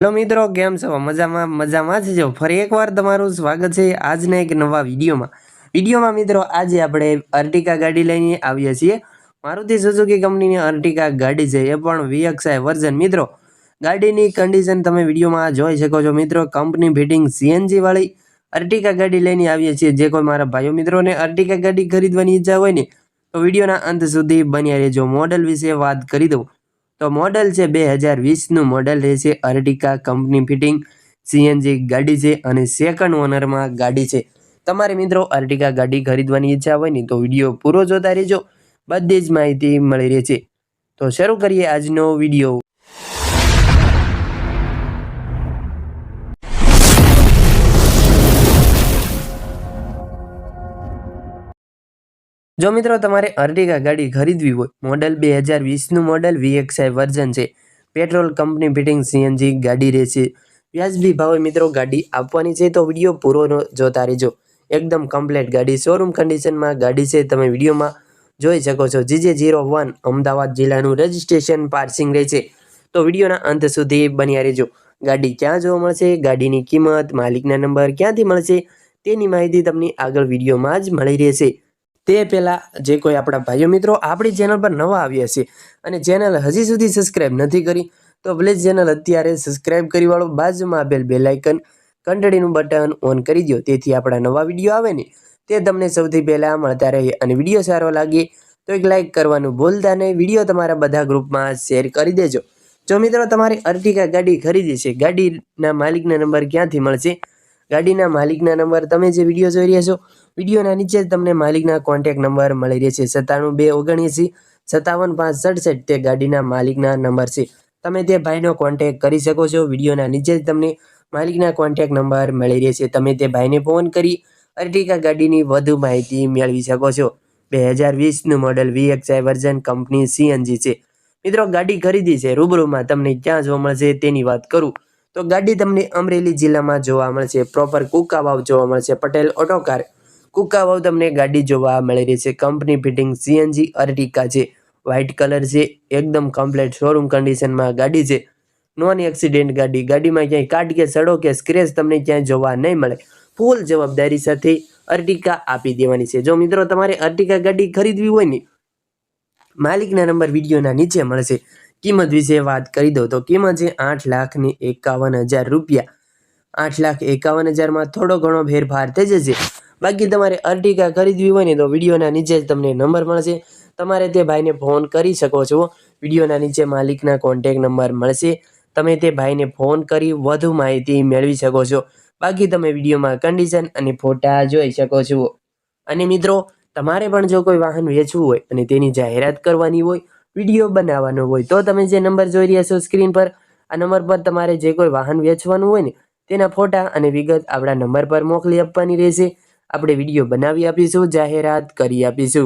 Hello મિત્રો, કેમ છો? મજામાં મજામાં જ જો ફરી એકવાર તમારું સ્વાગત છે આજના એક નવા વિડીયોમાં. વિડીયોમાં મિત્રો, આજે આપણે અર્ટિકા ગાડી લઈને આવીએ છીએ. મારુતિ સુઝુકી કંપનીની અર્ટિકા ગાડી છે, એ પણ વીએક્સઆઈ વર્ઝન મિત્રો, ગાડીની કન્ડિશન તમે વિડીયોમાં જોઈ શકો છો. મિત્રો, કંપની ફિટિંગ સીએનજીવાળી અર્ટિકા ગાડી લઈને આવીએ છીએ. જે કોઈ મારા ભાઈઓ મિત્રોને અર્ટિકા ગાડી ખરીદવાની ઈચ્છા હોય ને, તો વિડીયોના અંત સુધી બન્યા રહેજો. મોડલ વિશે વાત કરી દઉં. તો મોડલ છે બે હજાર વીસનું મોડલ રહેશે અર્ટિકા કંપની ફિટિંગ, સીએનજી ગાડી છે અને સેકન્ડ ઓનરમાં ગાડી છે. તમારે મિત્રો અર્ટિકા ગાડી ખરીદવાની ઈચ્છા હોય ને તો વીડિયો પૂરો જોતા રહેજો. બધી જ માહિતી મળી રહેશે. તો શરૂ કરીએ આજનો વીડિયો. જો મિત્રો તમારે અર્ટિગા ગાડી ખરીદવી હોય, મોડલ બે હજાર વીસનું મોડલ વીએક્સઆઈ વર્ઝન છે. પેટ્રોલ કંપની ફિટિંગ સીએનજી ગાડી રહેશે. વ્યાજબી ભાવે મિત્રો ગાડી આપવાની છે તો વીડિયો પૂરો જોતા રહેજો. એકદમ કમ્પ્લેટ ગાડી. શોરૂમ કન્ડિશનમાં ગાડી છે. તમે વિડીયોમાં જોઈ શકો છો. જીજે જીરો વન અમદાવાદ જિલ્લાનું રજિસ્ટ્રેશન પાર્સિંગ રહેશે તો વિડીયોના અંત સુધી બન્યા રહેજો. ગાડી ક્યાં જોવા મળશે? ગાડીની કિંમત, માલિકના નંબર ક્યાંથી મળશે? તેની માહિતી તમને આગળ વિડીયોમાં જ મળી રહેશે. તે પહેલાં જે કોઈ આપણા ભાઈઓ મિત્રો આપણી ચેનલ પર નવા આવ્યા છે અને ચેનલ હજી સુધી સબસ્ક્રાઈબ નથી કરી, તો પ્લીઝ ચેનલ અત્યારે સબસ્ક્રાઈબ કરી વાળો, બાજુમાં આપેલ બે લાઇકન ઘંટડીનું બટન ઓન કરી દો તેથી આપણા નવા વીડિયો આવે ને, તે તમને સૌથી પહેલાં મળતા રહે અને વીડિયો સારો લાગે તો એક લાઇક કરવાનું ભૂલતા નહીં, વીડિયો તમારા બધા ગ્રુપમાં શેર કરી દેજો. જો મિત્રો તમારી અર્ટિકા ગાડી ખરીદી છે, ગાડીના માલિકના નંબર ક્યાંથી મળશે? ગાડીના માલિકના નંબર તમે જે વીડિયો જોઈ રહ્યા છો, વિડીયોના નીચે જ તમને માલિકના કોન્ટેક નંબર મળી રહેશે. સત્તાણું બે ઓગણએંસી, સત્તાવન પાંચ સડસઠ તે ગાડીના માલિકના નંબર છે. તમે તે ભાઈનો કોન્ટેક કરી શકો છો. વિડીયોના નીચે જ તમને માલિકના કોન્ટેક નંબર મળી રહેશે. તમે તે ભાઈને ફોન કરી અર્ટિકા ગાડીની વધુ માહિતી મેળવી શકો છો. બે હજાર વીસનું model VXI version company CNG છે. મિત્રો, ગાડી ખરીદી છે. રૂબરૂમાં તમને ક્યાં જોવા મળશે તેની વાત કરું. તો ગાડી તમને અમરેલી જિલ્લામાં જોવા મળશે. પ્રોપર કુકાવાવ જોવા મળશે. પટેલ ઓટોકાર કુકાવાવ તમને ગાડી જોવા મળી રહી છે કંપની ફિટિંગ સીએનજી અર્ટિકા છે. વ્હાઇટ કલર છે. એકદમ કમ્પ્લેટ શોરૂમ કન્ડિશનમાં ગાડી છે. નોન એક્સિડેન્ટ ગાડી. ગાડીમાં ક્યાંય કાટ કે સડો કે સ્ક્રેચ તમને ક્યાંય જોવા નહીં મળે. ફૂલ જવાબદારી સાથે અર્ટિકા આપી દેવાની છે. જો મિત્રો, તમારે અર્ટિકા ગાડી ખરીદવી હોય ને, માલિકના નંબર વિડીયોના નીચે મળશે. કિંમત વિશે વાત કરી દો તો કિંમત છે આઠ લાખ ને એકાવન હજાર રૂપિયા. આઠ લાખ એકાવન હજારમાં થોડો ઘણો ફેરફાર થઈ જશે. બાકી તમારે અર્ટિકા ખરીદવી હોય ને તો વિડીયોના નીચે જ તમને નંબર મળશે. તમારે તે ભાઈને ફોન કરી શકો છો. વિડીયોના નીચે માલિકના કોન્ટેક નંબર મળશે. તમે તે ભાઈને ફોન કરી વધુ માહિતી મેળવી શકો છો. બાકી તમે વિડીયોમાં કન્ડિશન અને ફોટા જોઈ શકો છો. અને મિત્રો, તમારે પણ જો કોઈ વાહન વેચવું હોય અને તેની જાહેરાત કરવાની હોય વીડિયો બનાવવાનો હોય તો તમે જે નંબર જોઈ રહ્યા છો સ્ક્રીન પર, આ નંબર પર તમારે જે કોઈ વાહન વેચવાનું હોય ને, તેના ફોટા અને વિગત આપણા નંબર પર મોકલી આપવાની રહેશે. આપણે વીડિયો બનાવી આપીશું, જાહેરાત કરી આપીશું.